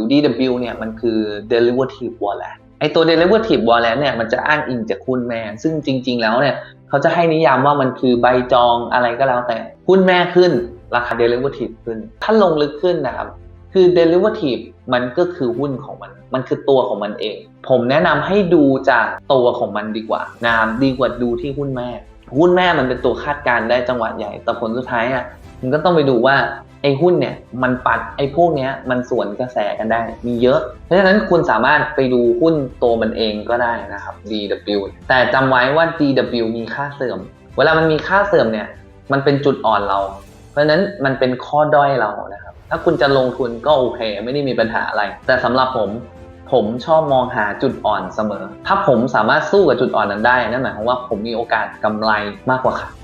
DW เนี่ยมันคือ derivative wallet ไอตัว derivative wallet เนี่ยมันจะอ้างอิงจากหุ้นแม่ ซึ่งจริง ๆ แล้วเนี่ยเขาจะให้นิยามว่ามันคือใบจองอะไรก็แล้วแต่หุ้นแม่ขึ้น ราคา derivative ขึ้น ถ้าลงลึกขึ้นนะครับ คือ derivative มันก็คือหุ้นของมัน มันคือตัวของมันเอง ผมแนะนำให้ดูจากตัวของมันดีกว่านะครับดีกว่าดูที่หุ้นแม่ หุ้นแม่มันเป็นตัวคาดการณ์ได้จังหวะใหญ่ แต่ผลสุดท้ายอะมันก็ต้องไปดูว่า อ้หุ้นเนี่ยมันปัดไอ้พวกเนี้ยมันสวนกระแสกันได้ มีเยอะ เพราะฉะนั้นคุณสามารถไปดูหุ้นตัวมันเองก็ได้นะครับ DW แต่จำไว้ว่า DW มีค่าเสื่อม เวลามันมีค่าเสื่อมเนี่ยมันเป็นจุดอ่อนเรา เพราะฉะนั้นมันเป็นข้อด้อยเรานะครับ ถ้าคุณจะลงทุนก็โอเค ไม่ได้มีปัญหาอะไร แต่สำหรับผมผมชอบมองหาจุดอ่อนเสมอ ถ้าผมสามารถสู้กับจุดอ่อนนั้นได้ นั่นหมายความว่าผมมีโอกาสกำไรมากกว่าขาด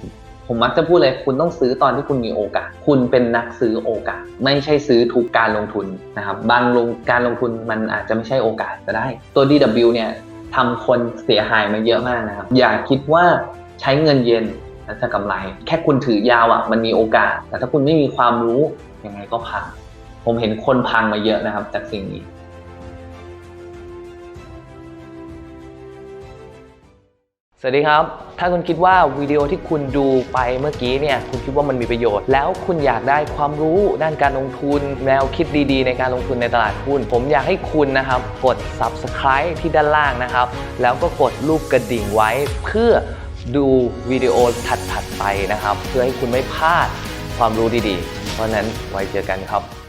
ผมมักจะพูดเลยคุณต้องซื้อตอนที่คุณมีโอกาส คุณเป็นนักซื้อโอกาส ไม่ใช่ซื้อทุกการลงทุนนะครับบางลงการลงทุนมันอาจจะไม่ใช่โอกาสก็ได้ ตัว DW เนี่ยทำคนเสียหายมาเยอะมากนะครับ อย่าคิดว่าใช้เงินเย็นแล้วจะกำไร แค่คุณถือยาวอะมันมีโอกาส แต่ถ้าคุณไม่มีความรู้ยังไงก็พัง ผมเห็นคนพังมาเยอะนะครับจากสิ่งนี้ สวัสดีครับ ถ้าคุณคิดว่าวิดีโอที่คุณดูไปเมื่อกี้เนี่ย คุณคิดว่ามันมีประโยชน์ แล้วคุณอยากได้ความรู้ด้านการลงทุน แนวคิดดีๆ ในการลงทุนในตลาดหุ้น ผมอยากให้คุณนะครับ กด subscribe ที่ด้านล่างนะครับ แล้วก็กดรูปกระดิ่งไว้ เพื่อดูวิดีโอถัดๆไปนะครับ เพื่อให้คุณไม่พลาดความรู้ดีๆ เพราะฉะนั้นไว้เจอกันครับ